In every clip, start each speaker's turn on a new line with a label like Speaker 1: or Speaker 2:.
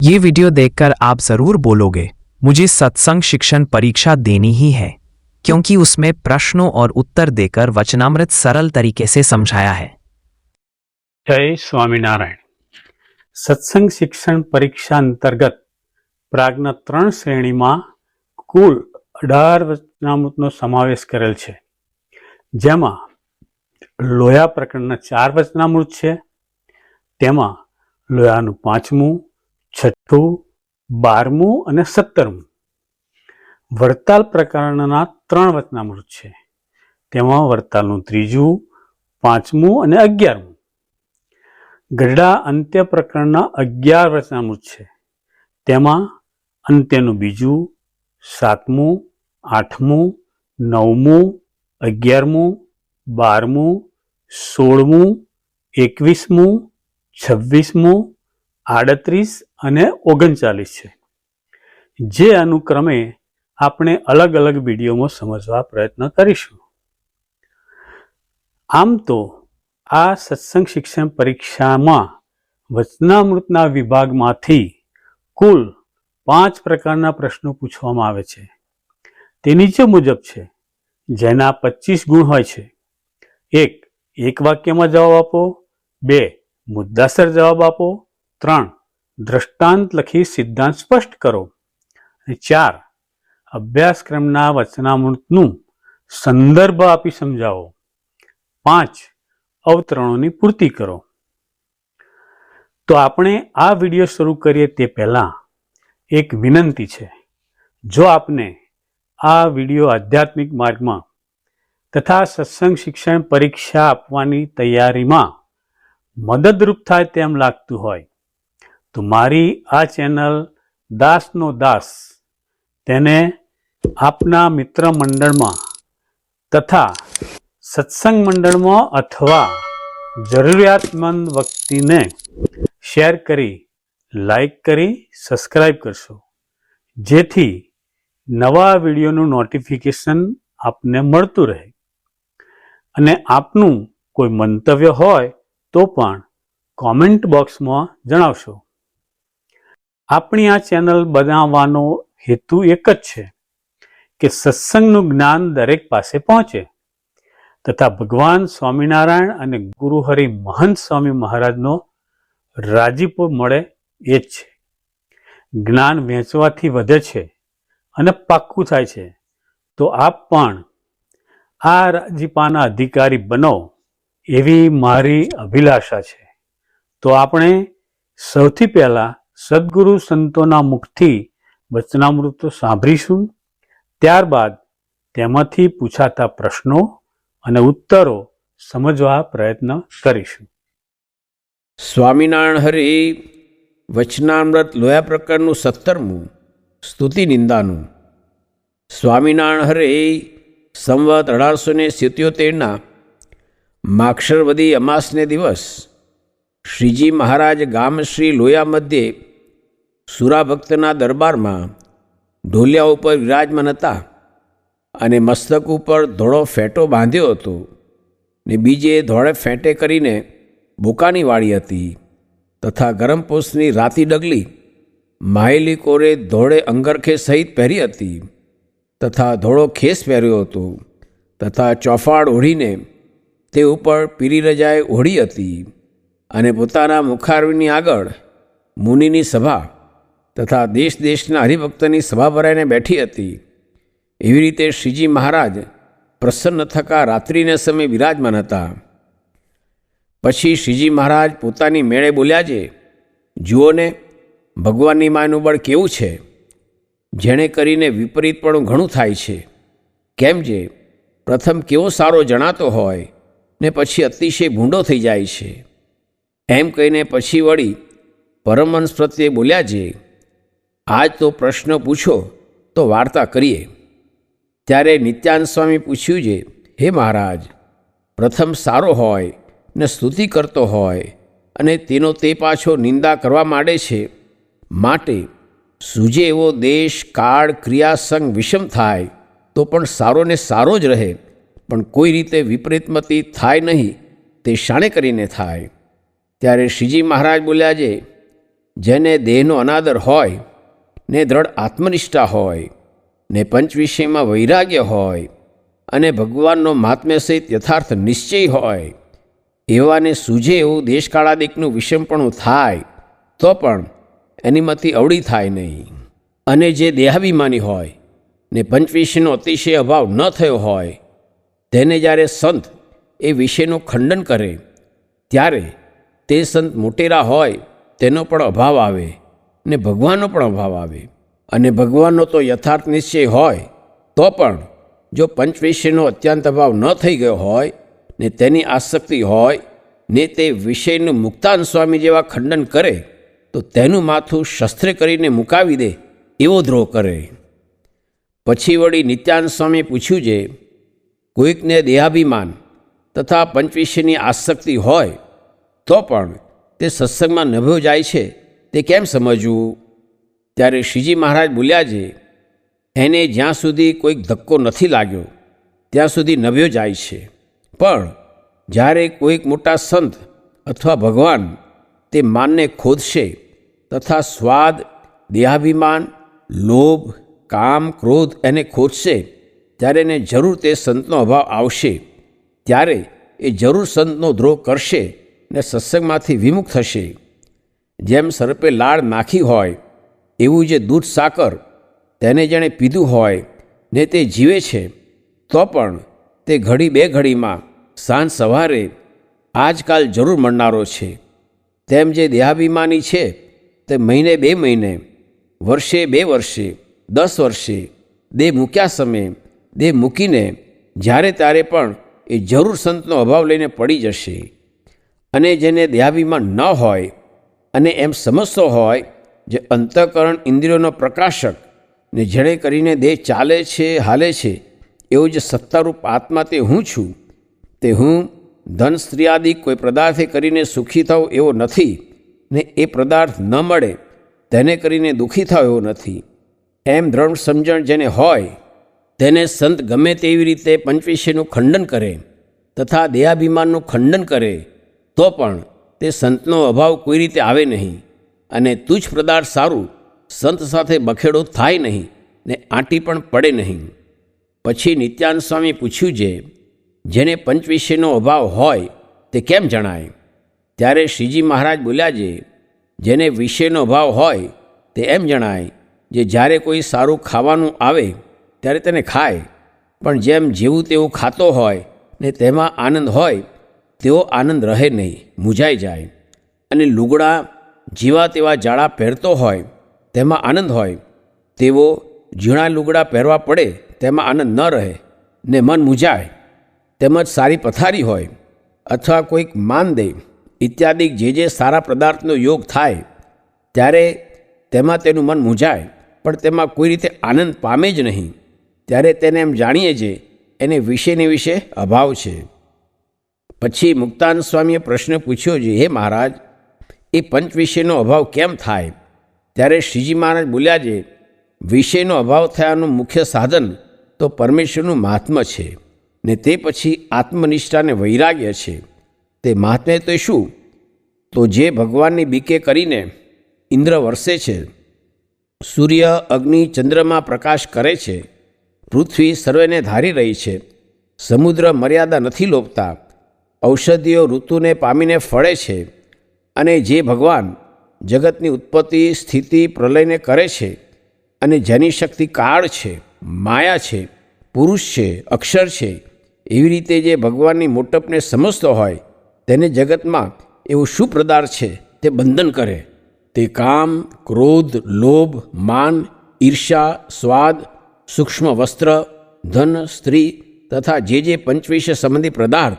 Speaker 1: ये वीडियो देखकर आप जरूर बोलोगे मुझे सत्संग शिक्षण परीक्षा देनी ही है क्योंकि उसमें प्रश्नों और उत्तर देकर वचनामृत सरल तरीके से समझाया है
Speaker 2: જય સ્વામિનારાયણ સત્સંગ શિક્ષણ પરીક્ષા અંતર્ગત પ્રાગના ત્રણ શ્રેણીમાં કુલ અઢાર વચનામૃતનો સમાવેશ કરેલ છે જેમાં લોયા પ્રકરણના ચાર વચનામૃત છે તેમાં લોયાનું પાંચમું છઠ્ઠું, બારમું અને સત્તરમું. વડતાલ પ્રકરણના ત્રણ વચનામૃત છે. તેમાં વડતાલનું ત્રીજું, પાંચમું અને અગિયારમું. ગઢડા અંત્ય પ્રકરણના અગિયાર વચનામૃત છે. તેમાં અંત્યનું બીજું, સાતમું, આઠમું, નવમું, અગિયારમું, બારમું, સોળમું, એકવીસમું, છવ્વીસમું આડત્રીસ અને ઓગણચાલીસ છે. જે અનુક્રમે આપણે અલગ અલગ વિડીયોમાં સમજવા પ્રયત્ન કરીશું. આમ તો આ સત્સંગ શિક્ષણ પરીક્ષામાં વચનામૃતના વિભાગમાંથી કુલ પાંચ પ્રકારના પ્રશ્નો પૂછવામાં આવે છે. તે નીચે મુજબ છે, જેના પચીસ ગુણ હોય છે. એક એક વાક્યમાં જવાબ આપો. બે, મુદ્દાસર જવાબ આપો. ત્રણ, દ્રષ્ટાંત લખી સિદ્ધાંત સ્પષ્ટ કરો. અને ચાર, અભ્યાસક્રમના વચનામૃતનું સંદર્ભ આપી સમજાવો. પાંચ, અવતરણોની પૂર્તિ કરો. તો આપણે આ વીડિયો શરૂ કરીએ તે પહેલાં એક વિનંતી છે. જો આપને આ વીડિયો આધ્યાત્મિક માર્ગમાં તથા સત્સંગ શિક્ષણ પરીક્ષા આપવાની તૈયારીમાં મદદરૂપ થાય તેમ લાગતું હોય તો મારી આ ચેનલ દાસનો દાસ તેને આપના મિત્ર મંડળમાં તથા સત્સંગ મંડળમાં અથવા જરૂરિયાતમંદ વ્યક્તિને શેર કરી, લાઈક કરી સબસ્ક્રાઈબ કરશો. જેથી નવા વિડીયોનું નોટિફિકેશન આપને મળતું રહે. અને આપનું કોઈ મંતવ્ય હોય તો પણ કોમેન્ટ બોક્સમાં જણાવશો. આપણી આ ચેનલ બનાવવાનો હેતુ એક જ છે કે સત્સંગનું જ્ઞાન દરેક પાસે પહોંચે. તથા ભગવાન સ્વામિનારાયણ અને ગુરુહરિ મહંત સ્વામી મહારાજનો રાજીપો મળે એ જ છે. જ્ઞાન વહેંચવાથી વધે છે અને પાક્કું થાય છે. તો આપ પણ આ રાજીપાના અધિકારી બનો એવી મારી અભિલાષા છે. તો આપણે સૌથી પહેલા સદગુરુ સંતોના મુખથી વચનામૃતો સાંભળીશું. ત્યારબાદ તેમાંથી પૂછાતા પ્રશ્નો અને ઉત્તરો સમજવા પ્રયત્ન કરીશું.
Speaker 3: સ્વામિનારાયણ હરિ, વચનામૃત લોયા પ્રકરણનું સત્તરમું સ્તુતિ નિંદાનું. સ્વામિનારાયણ હરે, સંવત અઢારસો ને સિત્યોતેરના માક્ષરવદી અમાસને દિવસ શ્રીજી મહારાજ ગામ શ્રી લોયા મધ્યે સુરાભક્તના દરબારમાં ઢોલિયા ઉપર વિરાજમાન હતા અને મસ્તક ઉપર ધોળો ફેંટો બાંધ્યો હતો ને બીજે ધોળે ફેંટે કરીને બુકાની વાળી હતી તથા ગરમ પોષની રાતી ડગલી માયલી કોરે ધોળે અંગરખે સહિત પહેરી હતી તથા ધોળો ખેસ પહેર્યો હતો તથા ચોફાડ ઓઢીને તે ઉપર પીરી રજાએ ઓઢી હતી. અને પોતાના મુખારવીની આગળ મુનિની સભા તથા દેશ દેશના હરિભક્તની સભા ભરાઈને બેઠી હતી. એવી રીતે શ્રીજી મહારાજ પ્રસન્ન થકા રાત્રિના સમયે વિરાજમાન હતા. પછી શ્રીજી મહારાજ પોતાની મેળે બોલ્યા છે જુઓ ને ભગવાનની માનું બળ કેવું છે? જેણે કરીને વિપરીત પણ ઘણું થાય છે. કેમ જે? પ્રથમ કેવો સારો જણાતો હોય ને પછી અતિશય ભૂંડો થઈ જાય છે. એમ કહીને પછી વળી પરમહંસ પ્રત્યે બોલ્યા છે આજ તો પ્રશ્ન પૂછો તો વાર્તા કરીએ. ત્યારે નિત્યાન સ્વામી પૂછ્યું છે હે મહારાજ, પ્રથમ સારો હોય ને સ્તુતિ કરતો હોય અને તેનો તે પાછો નિંદા કરવા માંડે છે, માટે સૂજે એવો દેશ, કાળ ક્રિયાસંગ વિષમ થાય તો પણ સારો ને સારો જ રહે, પણ કોઈ રીતે વિપરીતમતી થાય નહીં તે શાણે કરીને થાય. ત્યારે શ્રીજી મહારાજ બોલ્યા છે, જેને દેહનો અનાદર હોય, ને દ્રઢ આત્મનિષ્ઠા હોય, ને પંચ વિષયમાં વૈરાગ્ય હોય, અને ભગવાનનો મહાત્મ્ય સહિત યથાર્થ નિશ્ચય હોય, એવાને સૂજે એવું દેશકાળાદિકનું વિષમપણું થાય, તો પણ એનીમાંથી અવળી થાય નહીં. અને જે દેહાભિમાની હોય, ને પંચવિષયનો અતિશય અભાવ ન થયો હોય, તેને જ્યારે સંત એ વિષયનું ખંડન કરે, ત્યારે તે સંત મોટેરા હોય, તેનો પણ અભાવ આવે ને ભગવાનનો પણ અભાવ આવે. અને ભગવાનનો તો યથાર્થ નિશ્ચય હોય, તો પણ જો પંચવિષયનો અત્યંત અભાવ ન થઈ ગયો હોય, ને તેની આસક્તિ હોય, ને તે વિષયનું મુક્તાન સ્વામી જેવા ખંડન કરે, તો તેનું માથું શસ્ત્ર કરીને મુકાવી દે એવો દ્રોહ કરે. પછી વળી નિત્યાન સ્વામી પૂછ્યું છે કોઈકને દેહાભિમાન તથા પંચવિષયની આસક્તિ હોય તો પણ તે સત્સંગમાં નભ્યો જાય છે, તે કેમ સમજવું? ત્યારે શ્રીજી મહારાજ બોલ્યા છે, એને જ્યાં સુધી કોઈક ધક્કો નથી લાગ્યો, ત્યાં સુધી નભ્યો જાય છે. પણ જ્યારે કોઈક મોટા સંત અથવા ભગવાન તે માનને ખોદશે તથા સ્વાદ, દેહાભિમાન, લોભ, કામ, ક્રોધ એને ખોદશે, ત્યારે એને જરૂર તે સંતનો અભાવ આવશે. ત્યારે એ જરૂર સંતનો દ્રોહ કરશે. ને સત્સંગમાંથી વિમુખ થશે. જેમ સર્પે લાળ નાખી હોય, એવું જે દૂધ સાકર તેને જેણે પીધું હોય ને તે જીવે છે, તો પણ તે ઘડી બે ઘડીમાં સાંજ સવારે આજકાલ જરૂર મળનારો છે. તેમ જે દેહાભિમાની છે, તે મહિને બે મહિને, વર્ષે બે વર્ષે, દસ વર્ષે દેહ મૂક્યા સમયે દેહ મૂકીને, જ્યારે ત્યારે પણ એ જરૂર સંતનો અભાવ લઈને પડી જશે. અને જેને દેહાભિમાન ન હોય અને એમ સમજતો હોય જે અંતઃકરણ ઇન્દ્રિયોનો પ્રકાશક ને જેણે કરીને દેહ ચાલે છે, હાલે છે, એવો જે સત્તારૂપ આત્મા તે હું છું, તે હું ધન સ્ત્રીયાદિક કોઈ પદાર્થે કરીને સુખી થાવ એવો નથી ને એ પદાર્થ ન મળે તેને કરીને દુઃખી થાવ એવો નથી. એમ દ્રઢ સમજણ જેને હોય તેને સંત ગમે તેવી રીતે પંચવિષયનું ખંડન કરે તથા દેહાભિમાનનું ખંડન કરે તો પણ તે સંતનો અભાવ કોઈ રીતે આવે નહીં અને તુચ્છ પદાર્થ સારું સંત સાથે બખેડો થાય નહીં ને આંટી પણ પડે નહીં. પછી નિત્યાન સ્વામી પૂછ્યું છે જેને પંચવિષયનો અભાવ હોય તે કેમ જણાય? ત્યારે શ્રીજી મહારાજ બોલ્યા જે, જેને વિષયનો અભાવ હોય તે એમ જણાય જે જ્યારે કોઈ સારું ખાવાનું આવે ત્યારે તેને ખાય, પણ જેમ જેવું તેવું ખાતો હોય ને તેમાં આનંદ હોય તેવો આનંદ રહે નહીં મૂંઝાઈ જાય. અને લુગડા જેવા તેવા જાડા પહેરતો હોય, તેમાં આનંદ હોય. તેવો ઝીણા લુગડા પહેરવા પડે, તેમાં આનંદ ન રહે, ને મન મૂંઝાય તેમજ સારી પથારી હોય, અથવા કોઈક માન દે, ઇત્યાદિ જે જે સારા પદાર્થનો યોગ થાય, ત્યારે તેમાં તેનું મન મૂંઝાય પણ તેમાં કોઈ રીતે આનંદ પામે જ નહીં. ત્યારે તેને એમ જાણીએ છીએ એને વિશેને વિશે અભાવ છે. પછી મુક્તાન સ્વામીએ પ્રશ્ન પૂછ્યો છે હે મહારાજ, એ પંચ વિષયનો અભાવ કેમ થાય? ત્યારે શ્રીજી મહારાજ બોલ્યા છે, વિષયનો અભાવ થયાનું મુખ્ય સાધન તો પરમેશ્વરનું મહાત્મ્ય છે ને તે પછી આત્મનિષ્ઠાને વૈરાગ્ય છે. તે મહાત્મ્ય તો શું? તો જે ભગવાનની બીકે કરીને ઇન્દ્ર વરસે છે, સૂર્ય, અગ્નિ, ચંદ્રમાં પ્રકાશ કરે છે, પૃથ્વી સર્વેને ધારી રહી છે, સમુદ્ર મર્યાદા નથી લોપતા ઔષધિઓ ઋતુને પામીને ફળે છે અને જે ભગવાન જગતની ઉત્પત્તિ, સ્થિતિ, પ્રલયને કરે છે અને જેની શક્તિ કાળ છે, માયા છે, પુરુષ છે, અક્ષર છે, એવી રીતે જે ભગવાનની મોટપને સમજતો હોય, તેને જગતમાં એવું શું પદાર્થ છે તે બંધન કરે. તે કામ, ક્રોધ, લોભ, માન ઈર્ષા સ્વાદ, સૂક્ષ્મ વસ્ત્ર, ધન, સ્ત્રી તથા જે જે પંચવિષય સંબંધી પદાર્થ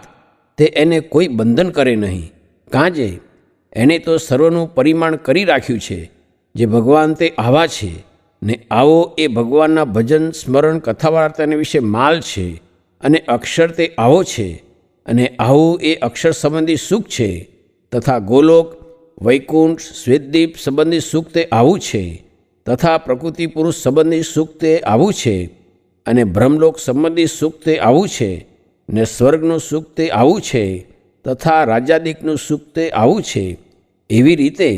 Speaker 3: તે એને કોઈ બંધન કરે નહીં. કાંજે એણે તો સર્વનું પરિમાણ કરી રાખ્યું છે, જે ભગવાન તે આવા છે, ને આવો એ ભગવાનના ભજન, સ્મરણ કથા વાર્તાને વિશે માલ છે, અને અક્ષર તે આવો છે, અને આવું એ અક્ષર સંબંધી સુખ છે, તથા ગોલોક, વૈકુંઠ, શ્વેતદીપ સંબંધી સુખ તે આવું છે, તથા પ્રકૃતિ પુરુષ સંબંધી સુખ તે આવું છે, અને બ્રહ્મલોક સંબંધી સુખ તે આવું છે ને સ્વર્ગનું સુખ તે આવું છે તથા રાજાદિકનું સુખ તે આવું છે. એવી રીતે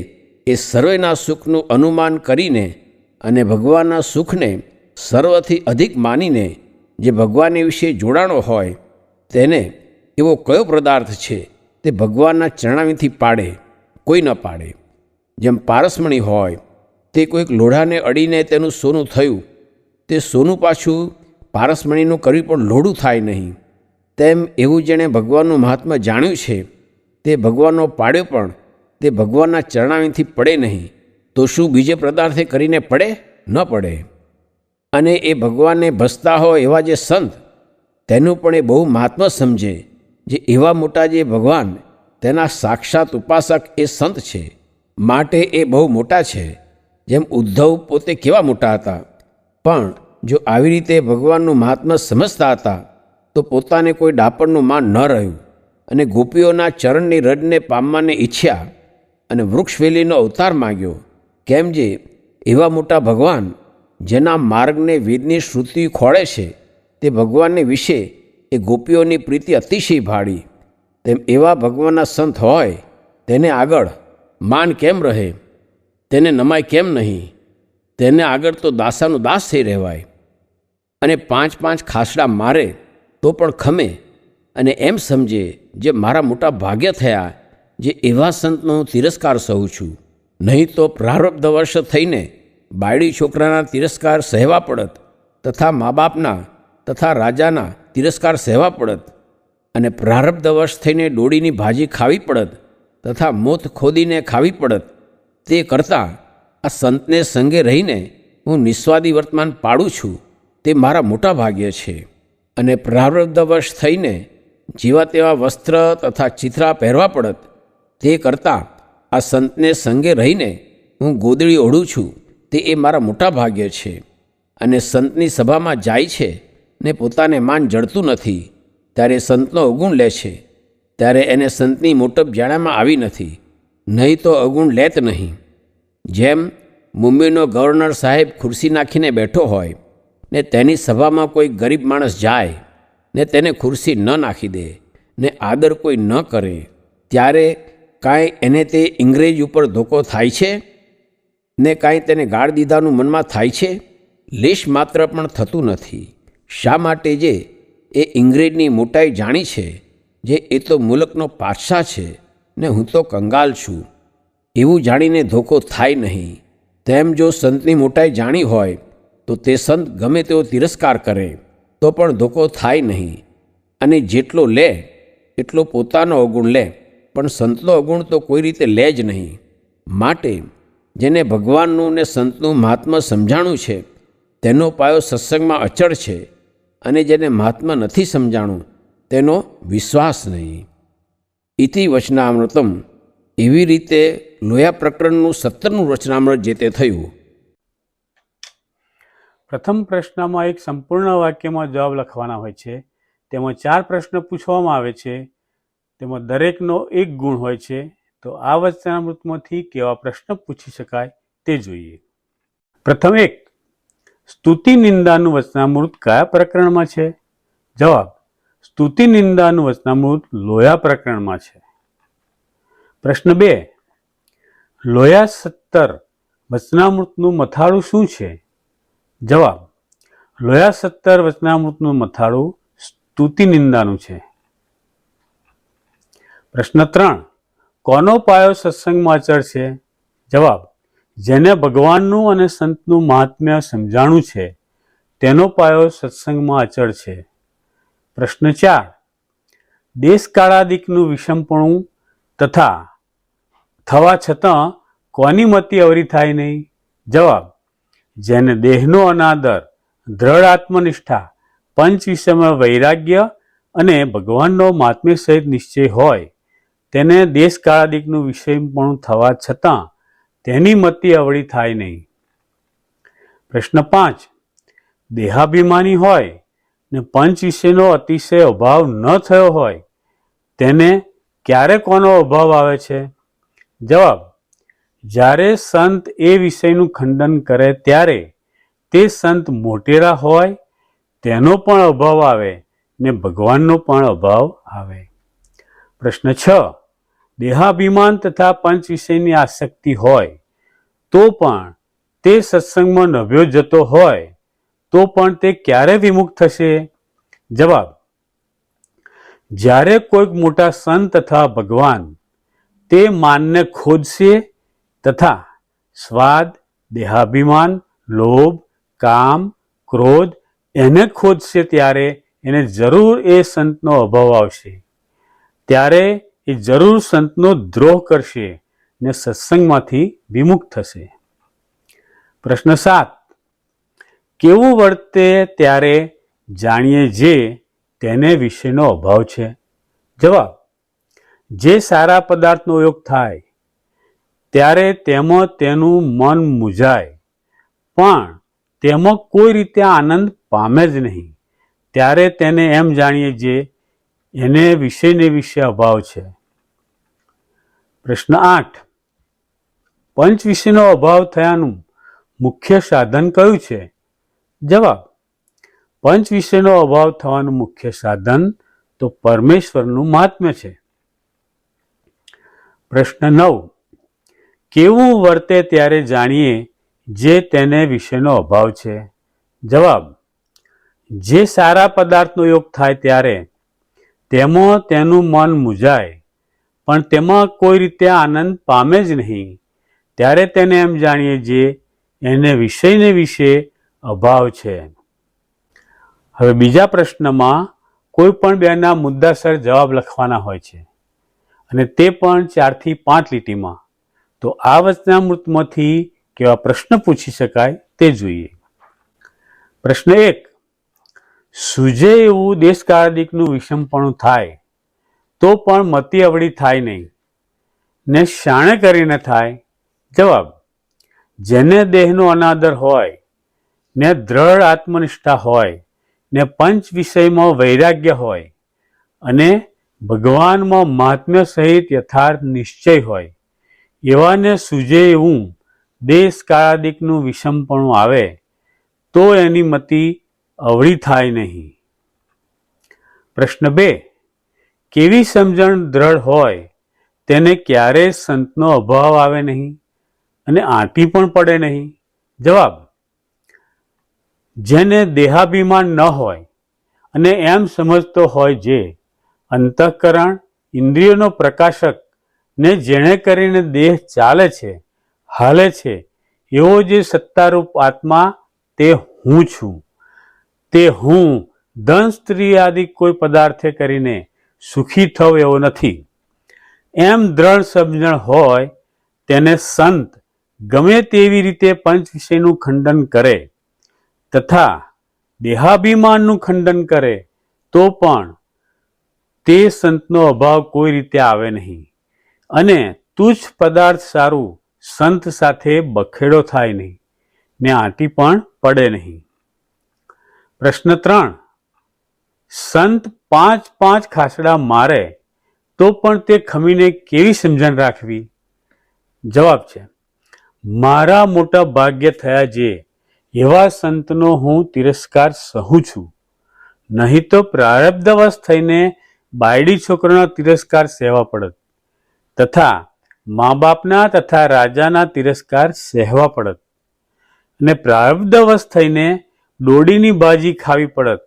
Speaker 3: એ સર્વેના સુખનું અનુમાન કરીને અને ભગવાનના સુખને સર્વથી અધિક માનીને જે ભગવાન વિશે જોડાણો હોય તેને એવો કયો પદાર્થ છે તે ભગવાનના ચરણાવીથી પાડે, કોઈ ન પાડે. જેમ પારસમણી હોય, તે કોઈક લોઢાને અડીને તેનું સોનું થયું, તે સોનું પાછું પારસમણીનું કરવી પણ લોઢું થાય નહીં. તેમ એવું જેણે ભગવાનનું મહાત્મા જાણ્યું છે, તે ભગવાનનો પાડ્યો પણ તે ભગવાનના ચરણાવીથી પડે નહીં, તો શું બીજે પદાર્થે કરીને પડે? ન પડે. અને એ ભગવાનને ભસતા હોય એવા જે સંત, તેનું પણ એ બહુ મહાત્મા સમજે, જે એવા મોટા જે ભગવાન, તેના સાક્ષાત ઉપાસક એ સંત છે. માટે એ બહુ મોટા છે. જેમ ઉદ્ધવ પોતે કેવા મોટા હતા? પણ જો આવી રીતે ભગવાનનું મહાત્મા સમજતા હતા તો પોતાને કોઈ ડાપણનું માન ન રહ્યું. અને ગોપીઓના ચરણની રડને પામવાને ઈચ્છ્યા અને વૃક્ષવેલીનો અવતાર માગ્યો. કેમ જે એવા મોટા ભગવાન જેના માર્ગને વેદની શ્રુતિ ખોળે છે તે ભગવાનને વિશે એ ગોપીઓની પ્રીતિ અતિશય ભાડી તેમ એવા ભગવાનના સંત હોય, તેને આગળ માન કેમ રહે? તેને નમાય કેમ નહીં? તેને આગળ તો દાસાનું દાસ થઈ રહેવાય. અને પાંચ પાંચ ખાસડા મારે તો પણ ખમે અને એમ સમજે જે મારા મોટા ભાગ્ય થયા, જે એવા સંતનો હું તિરસ્કાર સહું છું. નહીં તો પ્રારબ્ધ વર્ષ થઈને બાયડી છોકરાના તિરસ્કાર સહેવા પડત, તથા મા બાપના તથા રાજાના તિરસ્કાર સહેવા પડત અને પ્રારબ્ધ વર્ષ થઈને ડોડીની ભાજી ખાવી પડત તથા મોત ખોદીને ખાવી પડત, તે કરતાં આ સંતને સંગે રહીને હું નિસ્વાદી વર્તમાન પાડું છું, તે મારા મોટા ભાગ્ય છે. અને પ્રારબ્ધવશ થઈને જેવા તેવા વસ્ત્ર તથા ચિત્રા પહેરવા પડત, તે કરતાં આ સંતને સંગે રહીને હું ગોદડી ઓઢું છું, તે એ મારા મોટા ભાગ્ય છે. અને સંતની સભામાં જાય છે ને પોતાને માન જડતું નથી, ત્યારે સંતનો અવગુણ લે છે. ત્યારે એને સંતની મોટપ જાણામાં આવી નથી, નહીં તો અવગુણ લેત નહીં. જેમ મુંબઈનો ગવર્નર સાહેબ ખુરશી નાખીને બેઠો હોય ને તેની સભામાં કોઈ ગરીબ માણસ જાય, ને તેને ખુરશી ન નાખી દે, ને આદર કોઈ ન કરે, ત્યારે કાંઈ એને તે ઇંગ્રેજ ઉપર ધોકો થાય છે? ને કાંઈ તેને ગાળ દીધાનું મનમાં થાય છે? લેશ માત્ર પણ થતું નથી. શા માટે જે એ ઇંગ્રેજની મોટાઈ જાણી છે? જે એ તો મુલકનો પાછા છે, ને હું તો કંગાલ છું. એવું જાણીને ધોકો થાય નહીં. તેમ જો સંતની મોટાઈ જાણી હોય તો તે સંત ગમે તેવો તિરસ્કાર કરે, તો પણ ધોકો થાય નહીં. અને જેટલો લે, એટલો પોતાનો અવગુણ લે. પણ સંતનો અવગુણ તો કોઈ રીતે લે જ નહીં. માટે જેને ભગવાનનું ને સંતનું મહાત્મા સમજાણું છે, તેનો પાયો સત્સંગમાં અચળ છે. અને જેને મહાત્મા નથી સમજાણું, તેનો વિશ્વાસ નહીં. ઇતિ વચનામૃતમ. એવી રીતે લોયા પ્રકરણનું સત્તરનું રચનામૃત જે તે થયું
Speaker 2: પ્રથમ પ્રશ્નમાં એક સંપૂર્ણ વાક્યમાં જવાબ લખવાના હોય છે. તેમાં ચાર પ્રશ્ન પૂછવામાં આવે છે. તેમાં દરેકનો એક ગુણ હોય છે. તો આ વચનામૃતમાંથી કેવા પ્રશ્ન પૂછી શકાય તે જોઈએ. પ્રથમ એક, સ્તુતિ નિંદાનું વચનામૃત કયા પ્રકરણમાં છે? જવાબ, સ્તુતિ નિંદાનું વચનામૃત લોયા પ્રકરણમાં છે. પ્રશ્ન બે, લોયા સત્તર, વચનામૃતનું મથાળું શું છે? જવાબ, લોયા સત્તર વચનામૃતનું મથાળું સ્તુતિ નિંદાનું છે. પ્રશ્ન ત્રણ, કોનો પાયો સત્સંગમાં અચળ છે? જવાબ, જેને ભગવાનનું અને સંતનું મહાત્મ્ય સમજાણું છે, તેનો પાયો સત્સંગમાં અચળ છે. પ્રશ્ન ચાર, દેશકાળાદિકનું વિષમપણું તથા થવા છતાં કોની મતિ અવરી થાય નહીં? જવાબ જેને દેહનો અનાદર, દ્રઢ આત્મનિષ્ઠા, પંચ વિષયમાં વૈરાગ્ય અને ભગવાનનો મહાત્મ્ય સહિત નિશ્ચય હોય, તેને દેશકાળાદિકનું વિષયપણું થવા છતાં તેની મતિ અવળી થાય નહીં. પ્રશ્ન પાંચ. દેહાભિમાની હોય ને પંચ વિષયનો અતિશય અભાવ ન થયો હોય, તેને ક્યારે કોનો અભાવ આવે છે? જવાબ. જ્યારે સંત એ વિષયનું ખંડન કરે ત્યારે તે સંત મોટેરા હોય, તેનો પણ અભાવ આવે ને ભગવાનનો પણ અભાવ આવે. પ્રશ્ન છ, દેહાભિમાન તથા પંચ વિષયની આસક્તિ હોય, તો પણ તે સત્સંગમાં નભ્યો જતો હોય, તો પણ તે ક્યારે વિમુખ થશે? જવાબ, જ્યારે કોઈક મોટા સંત તથા ભગવાન તે માનને ખોદશે તથા સ્વાદ, દેહાભિમાન, લોભ, કામ, ક્રોધ, એને ખોદશે ત્યારે એને જરૂર એ સંતનો અભાવ આવશે. ત્યારે એ જરૂર સંતનો દ્રોહ કરશે ને સત્સંગમાંથી વિમુખ થશે. પ્રશ્ન સાત. કેવું વર્તે ત્યારે જાણીએ જે તેને વિશેનો અભાવ છે? જવાબ. જે સારા પદાર્થનો ઉપયોગ થાય ત્યારે તેમાં તેનું મન મૂંઝાય. પણ તેમાં કોઈ રીતે આનંદ પામે જ નહીં. ત્યારે તેને એમ જાણીએ જે એને વિષયને વિશે અભાવ છે. પ્રશ્ન આઠ. પંચ વિષયનો અભાવ થયાનું મુખ્ય સાધન કયું છે? જવાબ. પંચ વિષયનો અભાવ થવાનું મુખ્ય સાધન તો પરમેશ્વરનું મહાત્મ્ય છે. પ્રશ્ન નવ. કેવું વર્તે ત્યારે જાણીએ જે તેને વિશેનો અભાવ છે? જવાબ, જે સારા પદાર્થનો યોગ થાય ત્યારે તેમાં તેનું મન મૂંઝાય, પણ તેમાં કોઈ રીતે આનંદ પામે જ નહીં. ત્યારે તેને એમ જાણીએ જે એને વિષયને વિશે અભાવ છે. હવે બીજા પ્રશ્નમાં કોઈ પણ બેના મુદ્દાસર જવાબ લખવાના હોય છે અને તે પણ ચારથી પાંચ લીટીમાં. તો આ વચનામૃતમાંથી કેવા પ્રશ્ન પૂછી શકાય તે જોઈએ. પ્રશ્ન એક, સૂજે એવું દેશકાળદિકનું વિષમપણું થાય તો પણ મતી અવળી થાય નહીં. ને શાણે કરીને થાય? જવાબ, જેને દેહનો અનાદર હોય, ને દ્રઢ આત્મનિષ્ઠા હોય, ને પંચ વિષયમાં વૈરાગ્ય હોય, અને ભગવાનમાં મહાત્મ્ય સહિત યથાર્થ નિશ્ચય હોય. એવાને સૂજે એવું દેશ કાળાદિકનું વિષમપણું આવે, તો એની મતિ અવળી થાય નહીં. પ્રશ્ન બે, કેવી સમજણ દ્રઢ હોય, તેને ક્યારેય સંતનો અભાવ આવે નહીં અને આંટી પણ પડે નહીં? જવાબ, જેને દેહાભિમાન ન હોય અને એમ સમજતો હોય જે, અંતઃકરણ ઇન્દ્રિયોનો પ્રકાશક ને જેણે કરીને દેહ ચાલે છે, હાલે છે, એવો જે સત્તારૂપ આત્મા, તે હું છું. તે હું ધન, સ્ત્રી આદિ કોઈ પદાર્થે કરીને સુખી થવ એવો નથી. એમ દ્રઢ સમજણ હોય, તેને સંત ગમે તેવી રીતે પંચ વિષયનું ખંડન કરે, તથા દેહાભિમાનનું ખંડન કરે, તો પણ તે સંતનો અભાવ કોઈ રીતે આવે નહીં. અને તુચ્છ પદાર્થ સારું સંત સાથે બખેડો થાય નહીં, ને આંટી પણ પડે નહીં. પ્રશ્ન ત્રણ, સંત પાંચ પાંચ ખાસડા મારે તો પણ તે ખમીને કેવી સમજણ રાખવી? જવાબ છે, મારા મોટા ભાગ્ય થયા જે એવા સંતનો હું તિરસ્કાર સહું છું. નહીં તો પ્રારબ્ધવશ થઈને બાયડી છોકરાનો તિરસ્કાર સેવા પડત. તથા મા બાપના તથા રાજાના તિરસ્કાર સહેવા પડત અને પ્રારબ્ધવશ થઈને દોડીની બાજી ખાવી પડત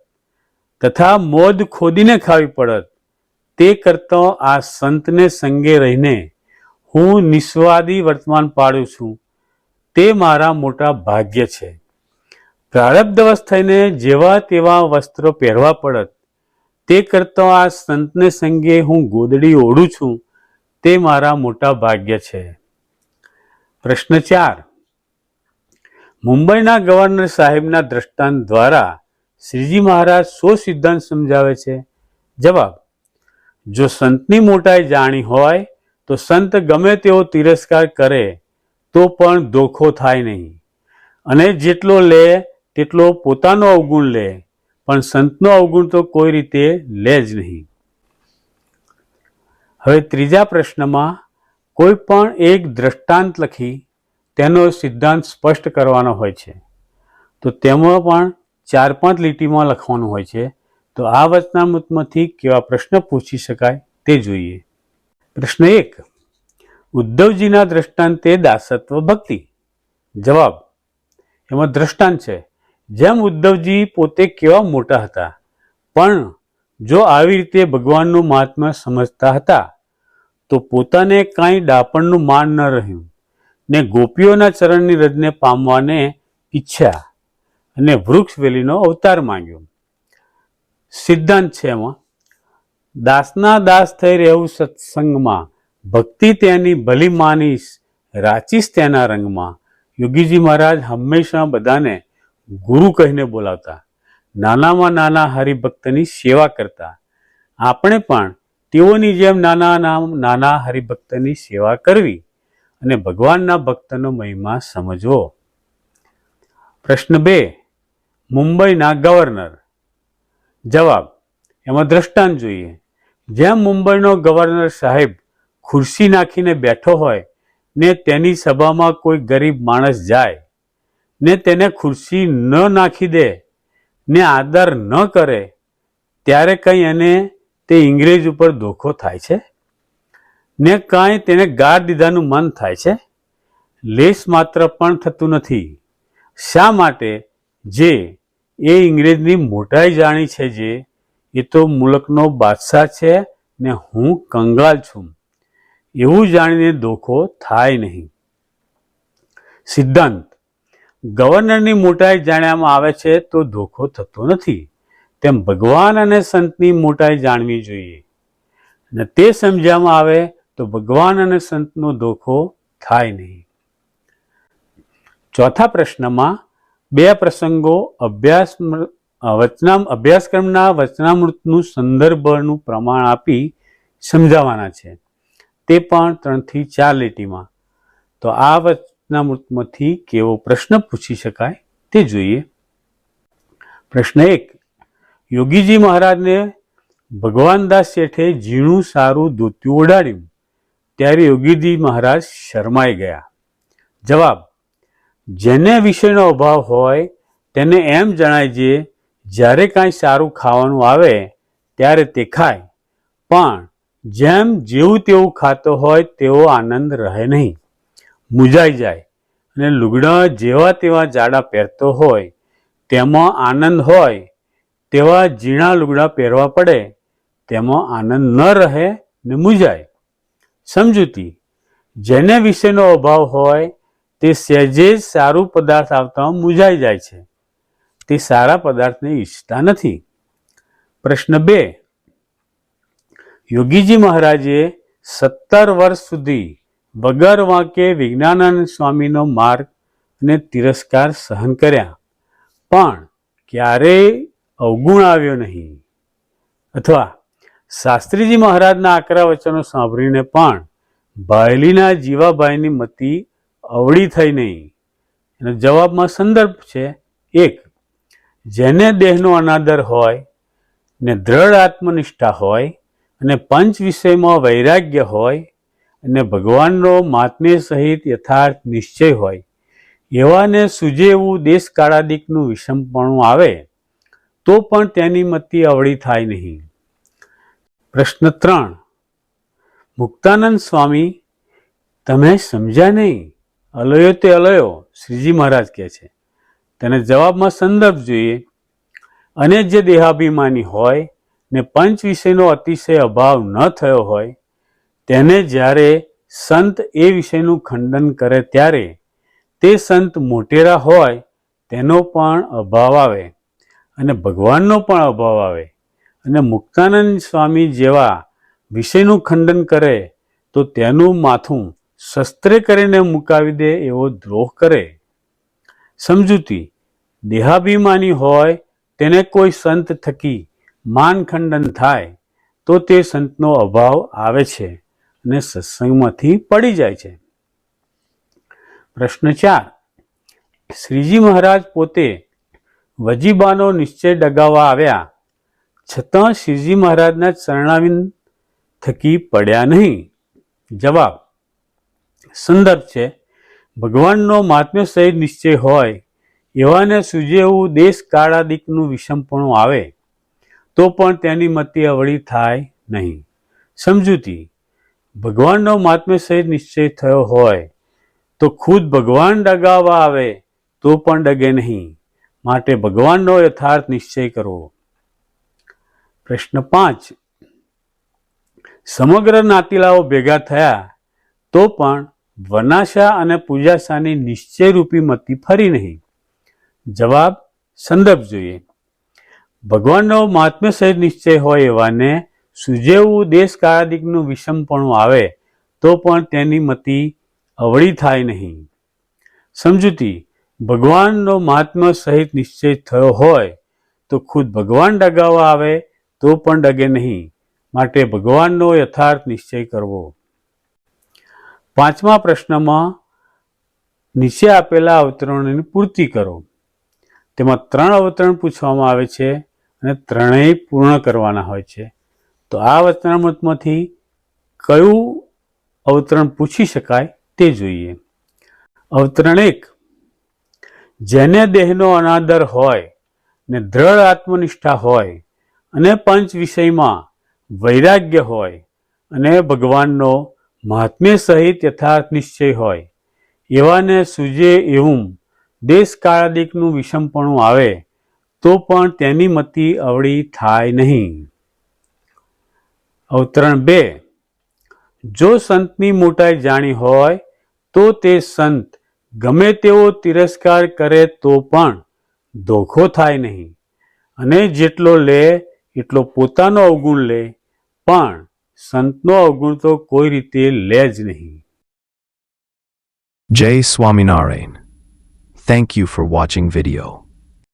Speaker 2: તથા મોદ ખોદીને ખાવી પડત. તે કરતો આ સંતને સંગે રહીને હું નિસ્વાદી વર્તમાન પાડું છું. તે મારા મોટા ભાગ્ય છે. પ્રારબ્ધવશ થઈને જેવા તેવા વસ્ત્રો પહેરવા પડત. તે કરતો આ સંતને સંગે હું ગોદડી ઓઢું છું. તે મારા મોટા ભાગ્ય છે. પ્રશ્ન ચાર. મુંબઈના ગવર્નર સાહેબના દ્રષ્ટાંત દ્વારા શ્રીજી મહારાજ શો સિદ્ધાંત સમજાવે છે? જવાબ. જો સંતની મોટાઈ જાણી હોય, તો સંત ગમે તેવો તિરસ્કાર કરે, તો પણ ધોખો થાય નહીં. અને જેટલો લે, તેટલો પોતાનો અવગુણ લે. પણ સંતનો અવગુણ તો કોઈ રીતે લે જ નહીં. હવે ત્રીજા પ્રશ્નમાં કોઈ પણ એક દ્રષ્ટાંત લખી તેનો સિદ્ધાંત સ્પષ્ટ કરવાનો હોય છે. તો તેમાં પણ ચાર પાંચ લીટીમાં લખવાનું હોય છે. તો આ વચનામૃતમાંથી કેવા પ્રશ્ન પૂછી શકાય તે જોઈએ. પ્રશ્ન એક, ઉદ્ધવજીના દ્રષ્ટાંતે દાસત્વ ભક્તિ? જવાબ, એમાં દ્રષ્ટાંત છે. જેમ ઉદ્ધવજી પોતે કેવા મોટા હતા, પણ જો આવી રીતે ભગવાનનું મહાત્મા સમજતા હતા, તો પોતાને કાંઈ ડાપણનું માન ન રહ્યું ને ગોપીઓના ચરણની રજને પામવાને ઈચ્છા અને વૃક્ષ વેલીનો અવતાર માંગ્યો. સિદ્ધાંત છે એમાં, દાસના દાસ થઈ રહેવું સત્સંગમાં, ભક્તિ તેની ભલી માનીશ, રાચીશ તેના રંગમાં. યોગીજી મહારાજ હંમેશા બધાને ગુરુ કહીને બોલાવતા. નાનામાં નાના હરિભક્તની સેવા કરતા. આપણે પણ તેઓની જેમ નાના નાના હરિભક્તની સેવા કરવી અને ભગવાનના ભક્તનો મહિમા સમજવો. પ્રશ્ન બે, મુંબઈના ગવર્નર. જવાબ, એમાં દ્રષ્ટાંત જોઈએ. જેમ મુંબઈનો ગવર્નર સાહેબ ખુરશી નાખીને બેઠો હોય, ને તેની સભામાં કોઈ ગરીબ માણસ જાય, ને તેને ખુરશી ન નાખી દે ને આદર ન કરે, ત્યારે કંઈ એને તે ઇંગ્રેજ ઉપર ધોખો થાય છે? ને કાંઈ તેને ગાર દીધાનું મન થાય છે? લેશ માત્ર પણ થતું નથી. શા માટે? જે એ ઇંગ્રેજની મોટાઈ જાણી છે જે, એ તો મુલકનો બાદશાહ છે ને હું કંગાલ છું. એવું જાણીને ધોખો થાય નહીં. સિદ્ધાંત. ગવર્નરની મોટાઈ જાણવામાં આવે છે તો ધોખો થતો નથી. તેમ ભગવાન અને સંતની મોટાઈ જાણવી જોઈએ. અને તે સમજવામાં આવે તો ભગવાન અને સંતનો ધોખો થાય નહીં. ચોથા પ્રશ્નમાં બે પ્રસંગો અભ્યાસ વચનામ, અભ્યાસક્રમના વચનામૃતનું સંદર્ભનું પ્રમાણ આપી સમજાવવાના છે. તે પણ ત્રણથી ચાર લીટીમાં. તો આ વચનામૃતમાંથી કેવો પ્રશ્ન પૂછી શકાય તે જોઈએ. પ્રશ્ન એક, યોગીજી મહારાજને ભગવાનદાસ શેઠે ઝીણું સારું ધોત્યું ઓઢાડ્યું ત્યારે યોગીજી મહારાજ શરમાઈ ગયા. જવાબ, જેને વિષયનો અભાવ હોય તેને એમ જણાય છે જ્યારે કાંઈ સારું ખાવાનું આવે ત્યારે તે ખાય. પણ, જેમ જેવું તેવું ખાતો હોય તેવો આનંદ રહે નહીં. મૂંઝાઈ જાય. અને લુગડા જેવા તેવા જાડા પહેરતો હોય, તેમાં આનંદ હોય, તેવા ઝીણા લુગડા પહેરવા પડે, તેમાં આનંદ ન રહે ને મૂંઝાય સમજૂતી, જેને વિશેનો અભાવ હોય, તે સહેજે સારું પદાર્થ આવતા મૂંઝાઈ જાય છે. તે સારા પદાર્થને ઈચ્છતા નથી. પ્રશ્ન બે, યોગીજી મહારાજે સત્તર વર્ષ સુધી વગર વાંકે વિજ્ઞાનાનંદ સ્વામીનો માર્ગ અને તિરસ્કાર સહન કર્યા. પણ ક્યારેય અવગુણ આવ્યો નહીં. અથવા શાસ્ત્રીજી મહારાજના આકરા વચનો સાંભળીને પણ ભાયલીના જીવાભાઈની મતિ અવળી થઈ નહીં. એનો જવાબમાં સંદર્ભ છે એક. જેને દેહનો અનાદર હોય, ને દ્રઢ આત્મનિષ્ઠા હોય, અને પંચ વિષયમાં વૈરાગ્ય હોય અને ભગવાનનો મહાત્મ્ય સહિત યથાર્થ નિશ્ચય હોય, એવાને સૂજે એવું દેશ કાળાદિકનું વિષમપણું આવે, તો પણ તેની મતિ અવળી થાય નહીં. પ્રશ્ન ત્રણ. મુક્તાનંદ સ્વામી, તમે સમજ્યા નહીં? અલયો તે અલયો, શ્રીજી મહારાજ કહે છે. તેને જવાબમાં સંદર્ભ જોઈએ. અને જે દેહાભિમાની હોય ને પંચ વિષયનો અતિશય અભાવ ન થયો હોય તેને જ્યારે સંત એ વિષયનું ખંડન કરે ત્યારે તે સંત મોટેરા હોય તેનો પણ અભાવ આવે અને ભગવાનનો પણ અભાવ આવે. અને મુક્તાનંદ સ્વામી જેવા વિષયનું ખંડન કરે તો તેનું માથું શસ્ત્રે કરીને મુકાવી દે એવો દ્રોહ કરે. સમજૂતી, દેહાભિમાની હોય તેને કોઈ સંત થકી માનખંડન થાય તો તે સંતનો અભાવ આવે છે. અને સત્સંગમાંથી પડી જાય છે. પ્રશ્ન ચાર. શ્રીજી મહારાજ પોતે વજીબાનો નિશ્ચય ડગાવવા આવ્યા. છતાં શ્રીજી મહારાજના ચરણાવિંદ થકી પડ્યા નહીં. જવાબ. સંદર્ભ છે. ભગવાનનો મહાત્મ્ય સહિત નિશ્ચય હોય એવાને સૂજે એવું દેશ કાળાદિકનું વિષમપણું આવે તો પણ તેની મતિ અવળી થાય નહીં. સમજૂતી. ભગવાનનો સહિત નિશ્ચય થયો હોય, તો ખુદ ભગવાન ડગાવા આવે, તો પણ ડગે નહીં. માટે ભગવાનનો યથાર્થ નિશ્ચય કરવો. પ્રશ્ન પાંચ. સમગ્ર નાતીલાઓ ભેગા થયા, તો પણ વનાશા અને પૂજાશાની નિશ્ચયરૂપી મતી ફરી નહીં. જવાબ સંદર્ભ જોઈએ. ભગવાનનો મહાત્મ્ય સહિત નિશ્ચય હોય એવાને સુજેવું દેશ કારાદિકનું વિષમપણું આવે, તો પણ તેની મતિ અવળી થાય નહીં. સમજૂતી, ભગવાનનો મહાત્મ્ય સહિત નિશ્ચય થયો હોય, તો ખુદ ભગવાન ડગાવવા આવે, તો પણ ડગે નહીં. માટે ભગવાનનો યથાર્થ નિશ્ચય કરવો. પાંચમા પ્રશ્નમાં નીચે આપેલા અવતરણોની પૂર્તિ કરો. તેમાં ત્રણ અવતરણ પૂછવામાં આવે છે અને ત્રણેય પૂર્ણ કરવાના હોય છે. તો આ વચનામૃતમાંથી કયું અવતરણ પૂછી શકાય તે જોઈએ. અવતરણ એક, જેને દેહનો અનાદર હોય ને દ્રઢ આત્મનિષ્ઠા હોય અને પંચ વિષયમાં વૈરાગ્ય હોય અને ભગવાનનો મહાત્મ્ય સહિત યથાર્થ નિશ્ચય હોય, એવાને સૂજે એવું દેશ કાળાદિકનું વિષમપણું આવે તો પણ તેની મતિ અવળી થાય નહીં. અવતરણ બે. જો સંતની મોટાઈ જાણી હોય તો તે સંત ગમે તેવો તિરસ્કાર કરે તો પણ ધોખો થાય નહીં. અને જેટલો લે, એટલો પોતાનો અવગુણ લે, પણ સંતનો અવગુણ તો કોઈ રીતે લે જ નહીં.
Speaker 1: જય Swaminarayan. Thank you for watching video.